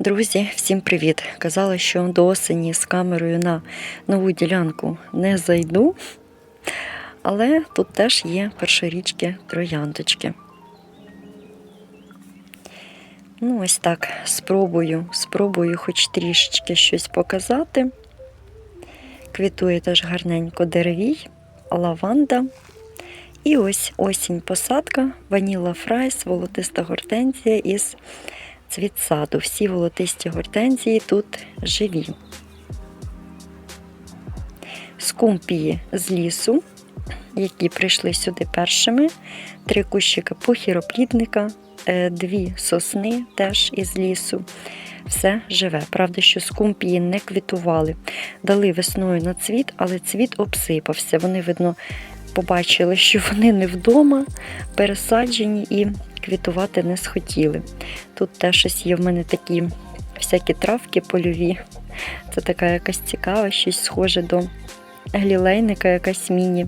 Друзі, всім привіт! Казала, що до осені з камерою на нову ділянку не зайду, але тут теж є першорічки трояндочки. Ну, ось так, спробую, спробую хоч трішечки щось показати. Квітує теж гарненько деревій, лаванда. І ось осінь посадка, ваніла фрайс, волотиста гортензія із цвіт саду. Всі волотисті гортензії тут живі. Скумпії з лісу, які прийшли сюди першими. Три кущика похіроплідника, е, дві сосни теж із лісу. Все живе. Правда, що скумпії не квітували. Дали весною на цвіт, але цвіт обсипався. Вони, видно, побачили, що вони не вдома, пересаджені і квітувати не схотіли. Тут теж є в мене такі всякі травки польові. Це така якась цікава, щось схоже до глілейника, якась міні,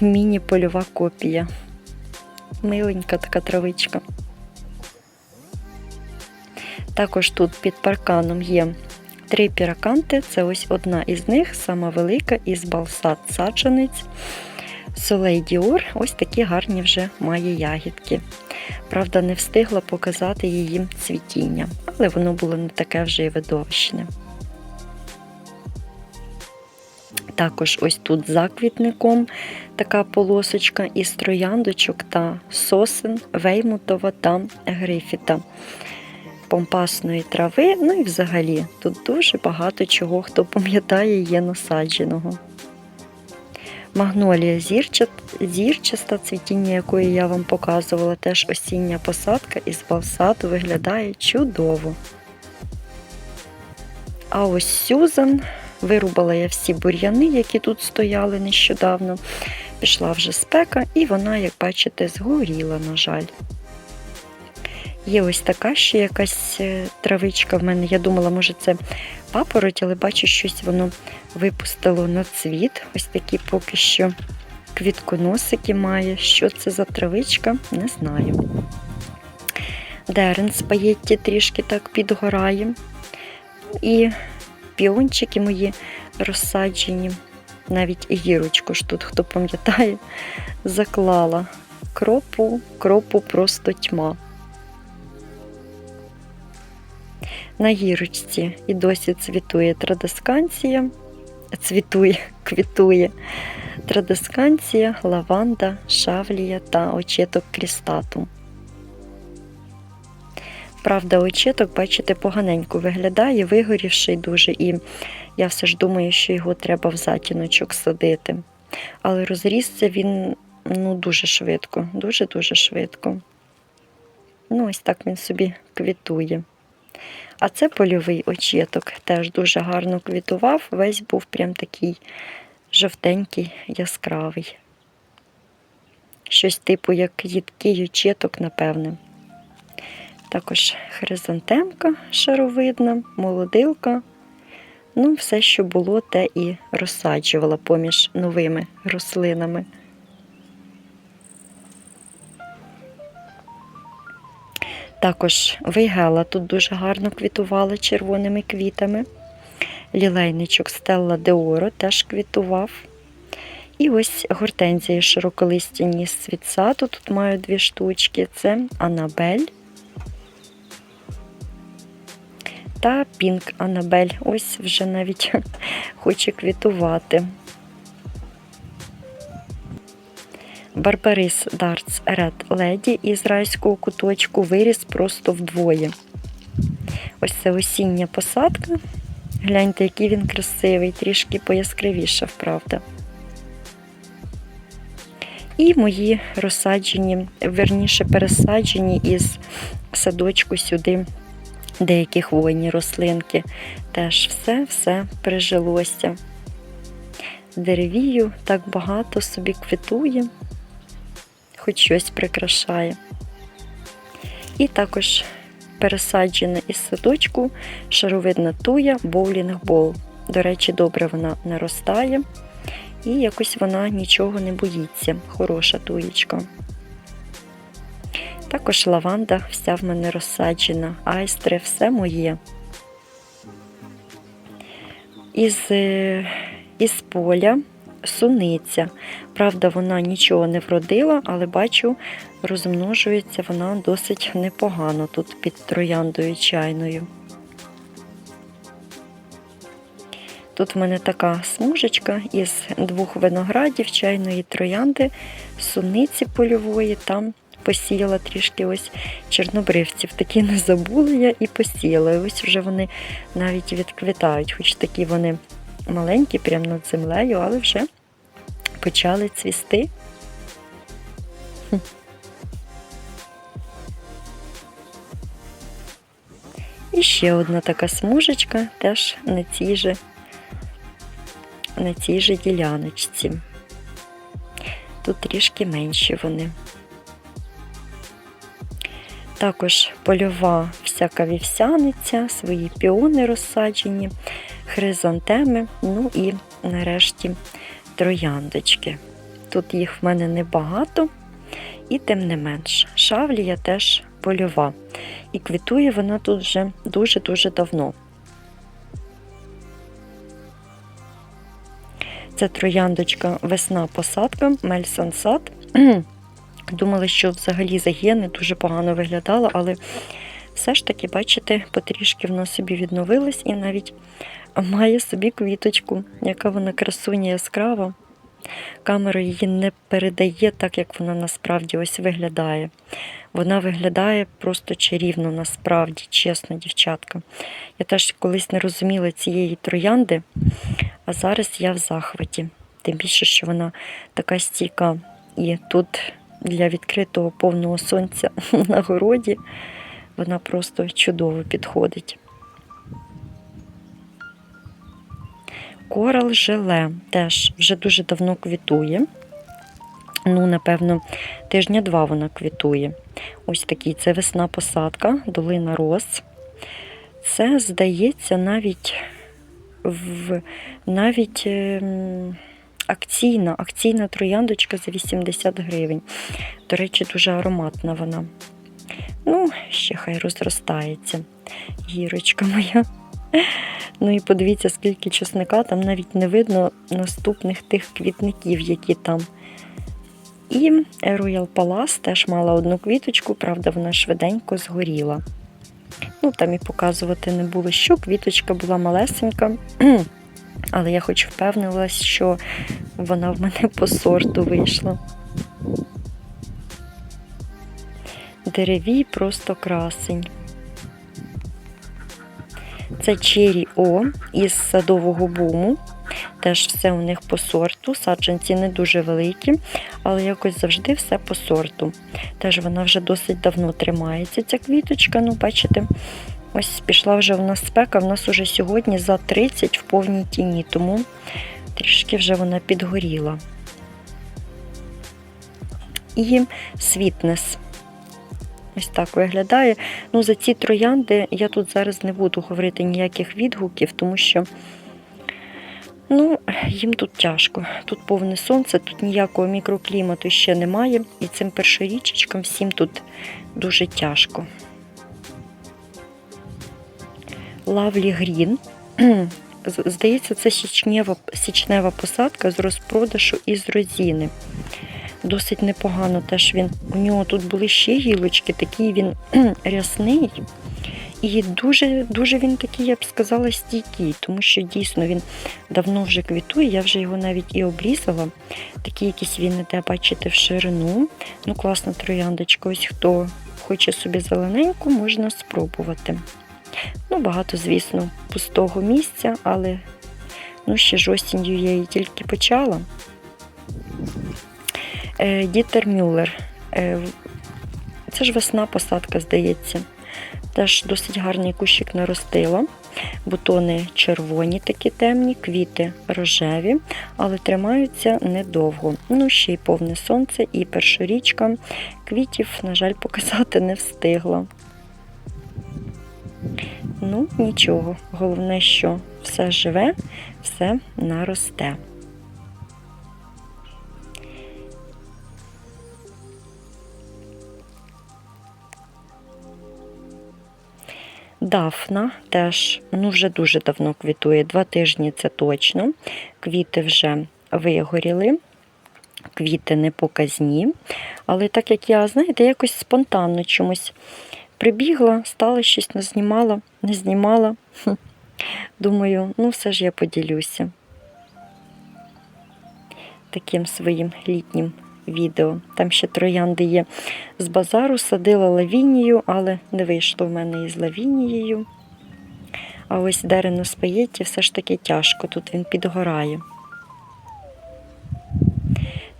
міні-польова копія. Миленька така травичка. Також тут під парканом є три піраканти. Це ось одна із них, сама велика, із балсат саджанець. Солей Діор, ось такі гарні вже має ягідки. Правда, не встигла показати її цвітіння, але воно було не таке вже й видовищне. Також ось тут за квітником така полосочка із трояндочок та сосен, веймутова та грифіта, помпасної трави. Ну і взагалі тут дуже багато чого, хто пам'ятає, є насадженого. Магнолія зірча, зірчаста, цвітіння якої я вам показувала, теж осіння посадка із балсату виглядає чудово. А ось Сюзан вирубала я всі бур'яни, які тут стояли нещодавно. Пішла вже спека, і вона, як бачите, згоріла, на жаль. Є ось така ще якась е, травичка в мене. Я думала, може, це папороть, але бачу, щось воно випустило на цвіт. Ось такі поки що квітконосики має. Що це за травичка, не знаю. Дерен спаєтті трішки так підгорає. І піончики мої розсаджені. Навіть гірочку ж тут, хто пам'ятає, заклала. Кропу, кропу просто тьма. На гірочці і досі цвітує традисканція, цвітує, квітує традисканція, лаванда, шавлія та очеток крістатум. Правда, очеток, бачите, поганенько виглядає, вигорівший дуже, і я все ж думаю, що його треба в затіночок садити. Але розрісся він ну, дуже швидко, дуже-дуже швидко. Ну, ось так він собі квітує. А це польовий очіток, теж дуже гарно квітував, весь був прям такий жовтенький, яскравий. Щось типу, як їдкий очіток, напевне. Також хризантемка шаровидна, молодилка. Ну, все, що було, те і розсаджувала поміж новими рослинами. Також вейгела тут дуже гарно квітувала червоними квітами. Лілейничок Стелла Деоро теж квітував. І ось гортензії широколистяні з світсаду. Тут маю дві штучки. Це Анабель та Пінк Анабель. Ось вже навіть хоче квітувати. Барбарис Дартс Ред Леді із райського куточку виріс просто вдвоє. Ось це осіння посадка. Гляньте, який він красивий, трішки пояскравішав, правда. І мої розсаджені, верніше пересаджені із садочку сюди деякі хвойні рослинки. Теж все-все прижилося. Деревію так багато собі квітує хоч щось прикрашає. І також пересаджена із садочку шаровидна туя боулінг бол. До речі, добре вона наростає, і якось вона нічого не боїться. Хороша туєчка. Також лаванда вся в мене розсаджена, айстри, все моє. Із, е, із поля суниця. Правда, вона нічого не вродила, але бачу, розмножується вона досить непогано тут під трояндою чайною. Тут в мене така смужечка із двох виноградів, чайної троянди, суниці польової, там посіяла трішки ось чорнобривців. Такі не забула я і посіяла. Ось вже вони навіть відквітають, хоч такі вони маленькі, прямо над землею, але вже почали цвісти. І ще одна така смужечка, теж на цій же, на цій же діляночці. Тут трішки менші вони. Також польова всяка вівсяниця, свої піони розсаджені, хризантеми, ну і нарешті трояндочки. Тут їх в мене небагато, і тим не менш. Шавлія теж польова. І квітує вона тут вже дуже-дуже давно. Це трояндочка весна посадка, мельсансад. Думали, що взагалі загине, дуже погано виглядала, але все ж таки, бачите, потрішки вона собі відновилась і навіть має собі квіточку, яка вона красуня яскрава. Камера її не передає так, як вона насправді ось виглядає. Вона виглядає просто чарівно, насправді, чесно, дівчатка. Я теж колись не розуміла цієї троянди, а зараз я в захваті. Тим більше, що вона така стійка. І тут для відкритого повного сонця на городі вона просто чудово підходить. Корал желе теж вже дуже давно квітує. Ну, напевно, тижня два вона квітує. Ось такий це весна посадка, долина роз. Це, здається, навіть в навіть ем, акційна, акційна трояндочка за 80 гривень. До речі, дуже ароматна вона. Ну, ще хай розростається. Гірочка моя. Ну і подивіться, скільки чесника, там навіть не видно наступних тих квітників, які там. І Royal Palace теж мала одну квіточку, правда, вона швиденько згоріла. Ну, там і показувати не було, що квіточка була малесенька, але я хоч впевнилась, що вона в мене по сорту вийшла. Деревій просто красень. Це Cherry О із садового буму. Теж все у них по сорту. Саджанці не дуже великі, але якось завжди все по сорту. Теж вона вже досить давно тримається, ця квіточка. Ну, бачите, ось пішла вже в нас спека. В нас уже сьогодні за 30 в повній тіні, тому трішки вже вона підгоріла. І світнес. Ось так виглядає. Ну, за ці троянди я тут зараз не буду говорити ніяких відгуків, тому що ну, їм тут тяжко. Тут повне сонце, тут ніякого мікроклімату ще немає. І цим першорічечкам всім тут дуже тяжко. Лавлі Грін. Здається, це січнева, січнева посадка з розпродажу із розіни досить непогано. Теж він у нього тут були ще гілочки, такий він рясний. І дуже дуже він такий, я б сказала, стійкий, тому що дійсно він давно вже квітує, я вже його навіть і обрізала. Такий якийсь він іде, бачите, в ширину. Ну, класна трояндочка. Ось хто хоче собі зелененьку, можна спробувати. Ну, багато, звісно, пустого місця, але ну, ще ж осінню я її тільки почала. Е, Дітер Мюллер. Е, це ж весна посадка, здається. Теж досить гарний кущик наростила. Бутони червоні, такі темні, квіти рожеві, але тримаються недовго. Ну, ще й повне сонце, і першорічка квітів, на жаль, показати не встигла. Ну, нічого. Головне, що все живе, все наросте. Дафна теж ну, вже дуже давно квітує, два тижні це точно. Квіти вже вигоріли, квіти не показні. Але так як я, знаєте, якось спонтанно чомусь прибігла, стала щось не знімала, не знімала. Думаю, ну все ж я поділюся таким своїм літнім відео. Там ще троянди є з базару, садила лавінію, але не вийшло в мене із лавінією. А ось дерену спаєтті все ж таки тяжко, тут він підгорає.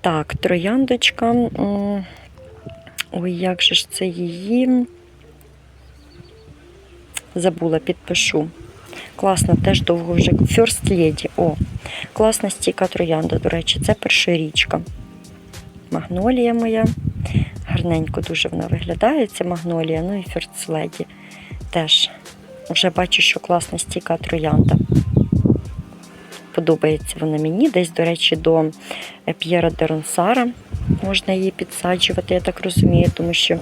Так, трояндочка. Ой, як же ж це її? Забула, підпишу. Класна, теж довго вже. First Lady. О, класна стійка троянда, до речі, це першорічка. Магнолія моя. Гарненько дуже вона виглядає, ця магнолія, ну і First теж. Вже бачу, що класна стійка троянда. Подобається вона мені. Десь, до речі, до е, П'єра де Ронсара можна її підсаджувати, я так розумію, тому що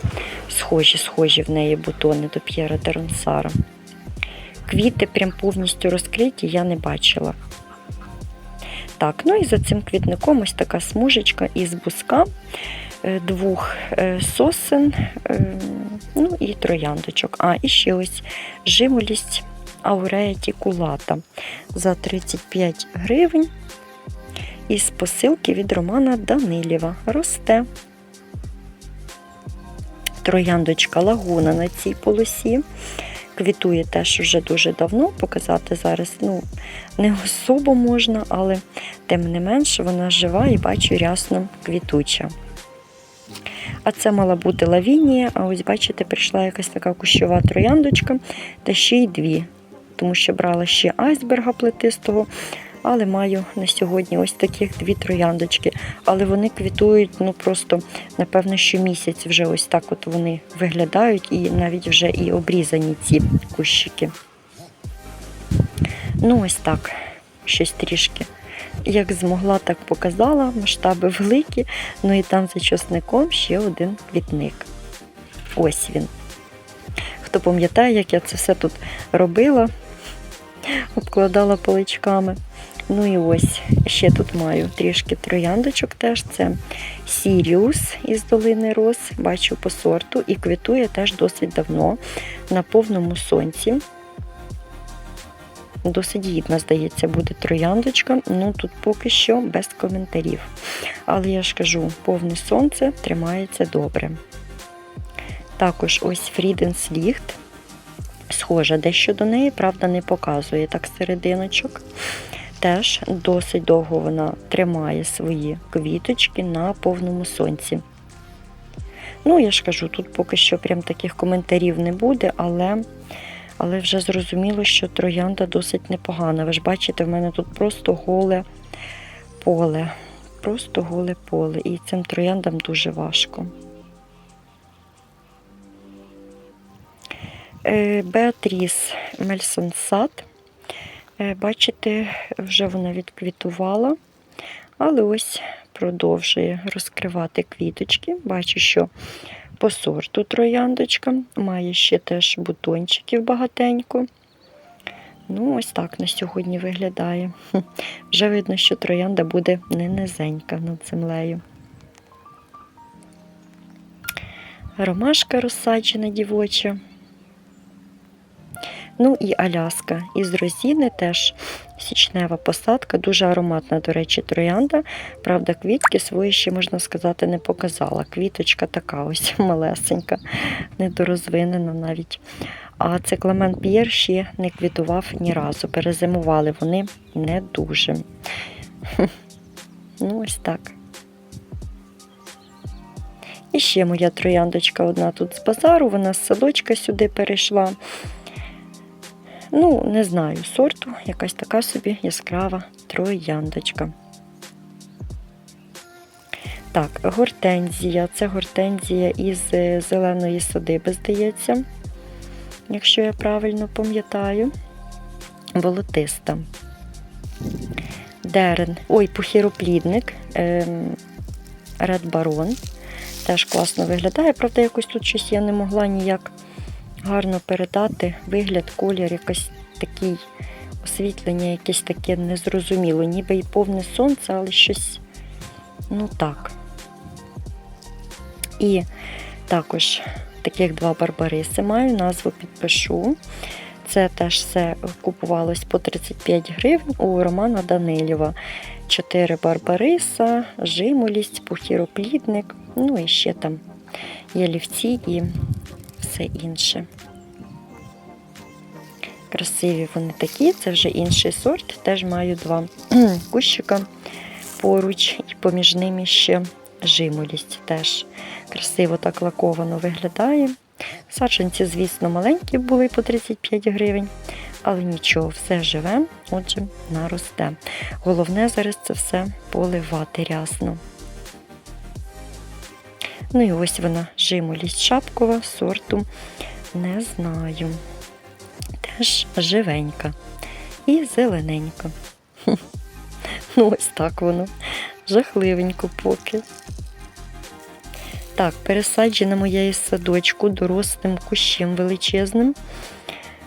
схожі, схожі в неї бутони до П'єра де Ронсара. Квіти прям повністю розкриті я не бачила. Так, ну і за цим квітником ось така смужечка із буска, е, двох е, сосен, е, ну і трояндочок. А, і ще ось живолість аурея тікулата за 35 гривень. Із посилки від Романа Данилєва. Росте. Трояндочка лагуна на цій полосі. Квітує теж вже дуже давно. Показати зараз ну, не особо можна, але тим не менш вона жива і бачу рясно квітуча. А це мала бути лавінія, а ось, бачите, прийшла якась така кущова трояндочка, та ще й дві. Тому що брала ще айсберга плетистого, але маю на сьогодні ось таких дві трояндочки. Але вони квітують, ну просто, напевно, що місяць вже ось так от вони виглядають, і навіть вже і обрізані ці кущики. Ну, ось так, щось трішки. Як змогла, так показала. Масштаби великі. Ну і там за часником ще один квітник. Ось він. Хто пам'ятає, як я це все тут робила, обкладала поличками. Ну і ось ще тут маю трішки трояндочок теж. Це Сіріус із долини Рос, бачу по сорту, і квітує теж досить давно на повному сонці. Досить гідна, здається, буде трояндочка. Ну тут поки що без коментарів. Але я ж кажу, повне сонце тримається добре. Також ось Фріденс Ліхт. Схожа дещо до неї, правда, не показує так серединочок. Теж досить довго вона тримає свої квіточки на повному сонці. Ну, я ж кажу, тут поки що прям таких коментарів не буде, але але вже зрозуміло, що троянда досить непогана. Ви ж бачите, в мене тут просто голе поле. Просто голе поле. І цим трояндам дуже важко. Е, Беатріс Мельсон Сад. Е, Бачите, вже вона відквітувала, але ось продовжує розкривати квіточки. Бачу, що по сорту трояндочка, має ще теж бутончиків багатенько. Ну, ось так на сьогодні виглядає. Вже видно, що троянда буде не низенька над землею. Ромашка розсаджена дівоча. Ну і Аляска із розіни теж січнева посадка, дуже ароматна, до речі, троянда. Правда, квітки свої ще, можна сказати, не показала. Квіточка така ось малесенька, недорозвинена навіть. А це Клемен П'єр ще не квітував ні разу. Перезимували вони не дуже. Ну, ось так. І ще моя трояндочка одна тут з базару, вона з садочка сюди перейшла. Ну, не знаю сорту, якась така собі яскрава трояндочка. Так, гортензія. Це гортензія із е, зеленої садиби, здається, якщо я правильно пам'ятаю. Волотиста. Дерен. Ой, похіроплідник. Ред Барон. Теж класно виглядає, правда, якось тут щось я не могла ніяк гарно передати вигляд, колір, якийсь такий освітлення, якесь таке незрозуміло, ніби і повне сонце, але щось ну так. І також таких два барбариси маю, назву підпишу. Це теж все купувалось по 35 гривень у Романа Данилєва. Чотири барбариса, жимолість, пухіроплідник, ну і ще там ялівці і все інше. Красиві вони такі, це вже інший сорт. Теж маю два кущика поруч, і поміж ними ще жимолість. Теж красиво так лаковано виглядає. Саджанці, звісно, маленькі були по 35 гривень, але нічого, все живе, отже, наросте. Головне зараз це все поливати рясно. Ну і ось вона жимолість шапкова, сорту не знаю. Теж живенька і зелененька. Ну, ось так воно. Жахливенько поки. Так, пересаджена моя із садочку дорослим кущем величезним.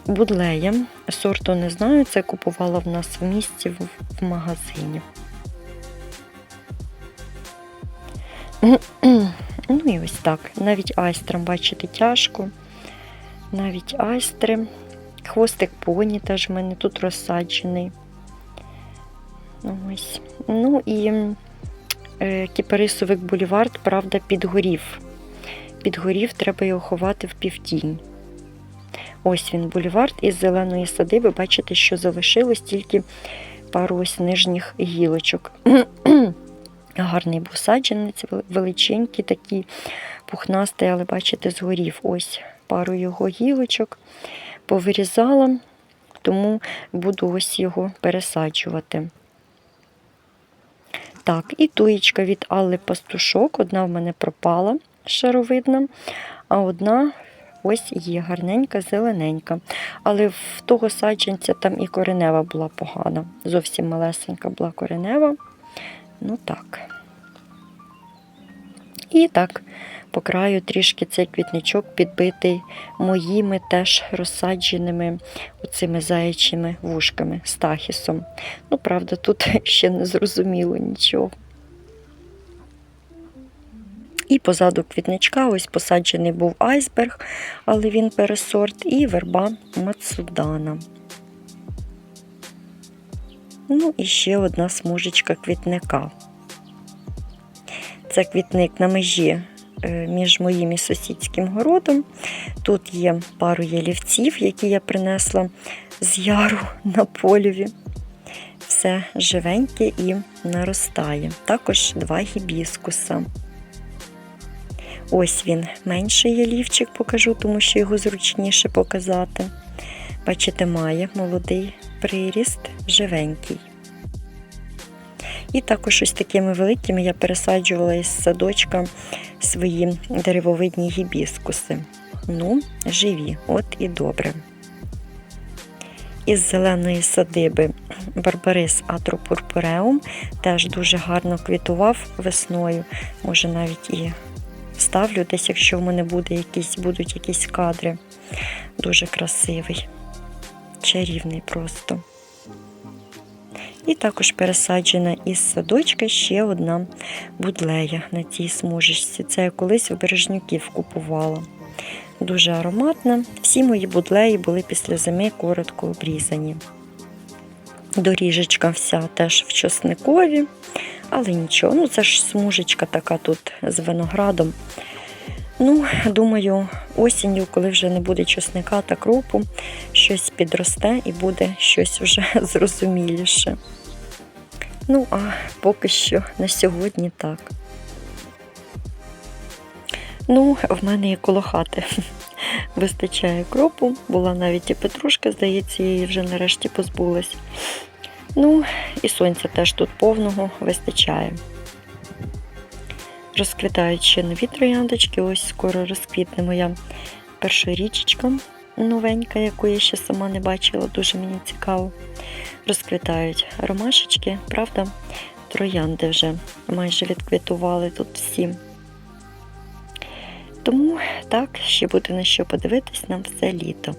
Будлеєм. Сорту не знаю, це купувала в нас в місті в, магазині. Ну і ось так. Навіть айстрам, бачите, тяжко. Навіть айстри. Хвостик поні теж в мене тут розсаджений. Ось. Ну і е, кіпарисовик булівард, правда, підгорів. Підгорів, треба його ховати в півтінь. Ось він булівард із зеленої садиби. Бачите, що залишилось тільки пару ось нижніх гілочок. Гарний був саджанець, величенький, такий пухнастий, але бачите, згорів. Ось пару його гілочок повирізала, тому буду ось його пересаджувати. Так, і туєчка від Алли Пастушок. Одна в мене пропала шаровидна, а одна ось є гарненька, зелененька. Але в того саджанця там і коренева була погана. Зовсім малесенька була коренева. Ну так. І так, по краю трішки цей квітничок підбитий моїми теж розсадженими оцими заячими вушками стахісом. Ну, правда, тут ще не зрозуміло нічого. І позаду квітничка ось посаджений був айсберг, але він пересорт, і верба Мацудана. Ну, і ще одна смужечка квітника. Це квітник на межі е, між моїм і сусідським городом. Тут є пару ялівців, які я принесла з яру на полюві. Все живеньке і наростає. Також два гібіскуса. Ось він менший ялівчик покажу, тому що його зручніше показати. Бачите, має молодий приріст, живенький. І також ось такими великими я пересаджувала із садочка свої деревовидні гібіскуси. Ну, живі, от і добре. Із зеленої садиби Барбарис Атропурпуреум теж дуже гарно квітував весною. Може, навіть і вставлю десь, якщо в мене буде якісь, будуть якісь кадри. Дуже красивий, чарівний просто. І також пересаджена із садочка ще одна будлея на цій смужечці. Це я колись у бережнюків купувала. Дуже ароматна. Всі мої будлеї були після зими коротко обрізані. Доріжечка вся теж в чосникові, але нічого, ну це ж смужечка така тут з виноградом. Ну, думаю, осінню, коли вже не буде чесника та кропу, щось підросте і буде щось вже зрозуміліше. Ну, а поки що на сьогодні так. Ну, в мене і коло хати вистачає кропу, була навіть і петрушка, здається, її вже нарешті позбулась. Ну, і сонця теж тут повного вистачає. Розквітають ще нові трояндочки, ось скоро розквітне моя перша річечка новенька, яку я ще сама не бачила, дуже мені цікаво. Розквітають ромашечки, правда, троянди вже майже відквітували тут всі. Тому так, ще буде на що подивитись нам все літо.